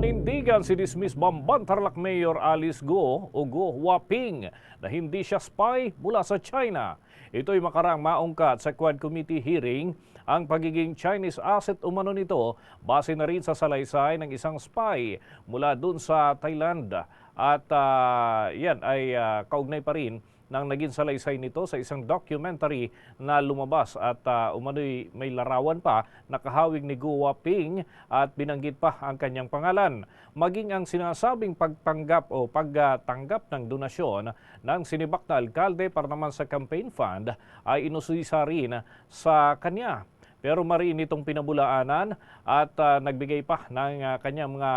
Nanindigan si dismiss Bamban Tarlac Mayor Alice Go o Go Huaping na hindi siya spy mula sa China. Ito'y makarang maungkat sa Quad Committee hearing ang pagiging Chinese asset umano nito base na rin sa salaysay ng isang spy mula dun sa Thailand. At ah, yan ay ah, kaugnay pa rin ng naging salaysay nito sa isang documentary na lumabas at uh, umano'y may larawan pa nakahawig ni Guo Ping at binanggit pa ang kanyang pangalan. Maging ang sinasabing pagpanggap o pagtanggap ng donasyon ng sinibak na alkalde para naman sa campaign fund ay inusisa rin sa kanya. Pero mariin itong pinabulaanan at uh, nagbigay pa ng uh, kanyang mga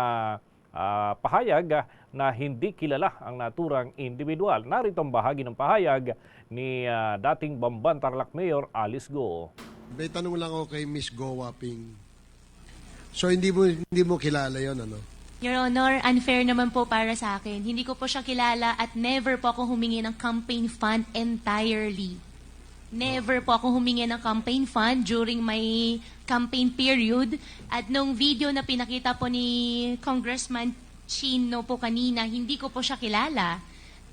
Ah, pahayag ah, na hindi kilala ang naturang individual. Narito ang bahagi ng pahayag ni ah, dating Bamban Tarlac Mayor Alice Go. May tanong lang ako kay Miss Go Waping. So hindi mo hindi mo kilala 'yon ano? Your Honor, unfair naman po para sa akin. Hindi ko po siya kilala at never po ako humingi ng campaign fund entirely. Never po ako humingi ng campaign fund during my campaign period. At nung video na pinakita po ni Congressman Chino po kanina, hindi ko po siya kilala.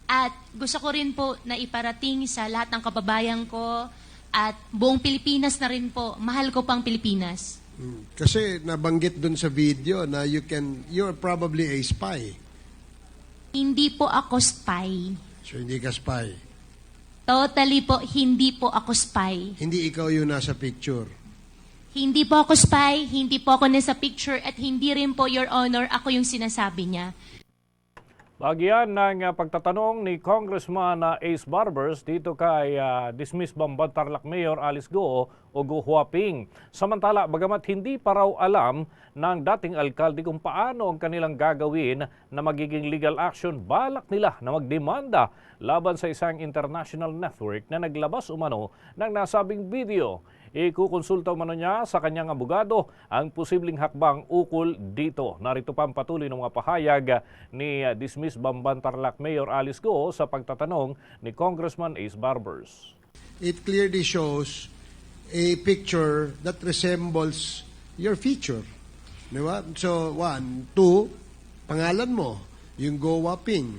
At gusto ko rin po na iparating sa lahat ng kababayan ko at buong Pilipinas na rin po. Mahal ko pang Pilipinas. Hmm. Kasi nabanggit dun sa video na you can you're probably a spy. Hindi po ako spy. So hindi ka spy. Totally po, hindi po ako spy. Hindi ikaw yung nasa picture. Hindi po ako spy, hindi po ako nasa picture, at hindi rin po, Your Honor, ako yung sinasabi niya. Bagyan ng ah, pagtatanong ni Congressman ah, Ace Barbers dito kay ah, dismiss Bamban Tarlac Mayor Alice Go o Go Huaping. Samantala, bagamat hindi pa raw alam ng dating alkalde kung paano ang kanilang gagawin na magiging legal action, balak nila na magdemanda laban sa isang international network na naglabas umano ng nasabing video. Ikukonsulta umano niya sa kanyang abogado ang posibleng hakbang ukol dito. Narito pa ang patuloy ng mga pahayag ni dismiss Bamban Tarlac Mayor Alice Go sa pagtatanong ni Congressman Ace Barbers. It clearly shows a picture that resembles your feature. Di? So, one. Two, pangalan mo, yung Go Waping.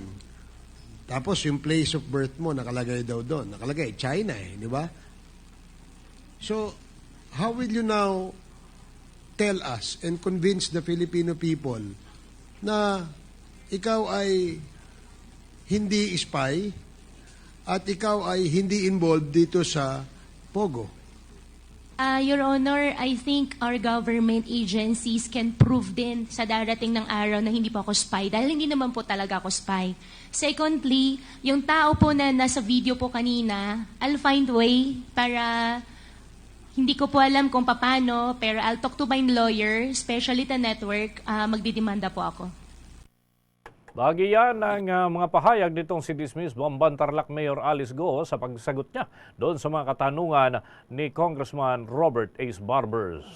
Tapos yung place of birth mo, nakalagay daw doon. Nakalagay, China eh, di ba? So, how will you now tell us and convince the Filipino people na ikaw ay hindi spy at ikaw ay hindi involved dito sa Pogo? Ah, Your Honor, I think our government agencies can prove din sa darating ng araw na hindi po ako spy dahil hindi naman po talaga ako spy. Secondly, yung tao po na nasa video po kanina, I'll find way para hindi ko po alam kung paano, pero I'll talk to my lawyer, especially the network, ah, magdidemanda po ako. Bahagi yan ng uh, mga pahayag nitong si dismiss Bamban Tarlac Mayor Alice Go sa pagsagot niya doon sa mga katanungan ni Congressman Robert Ace Barbers.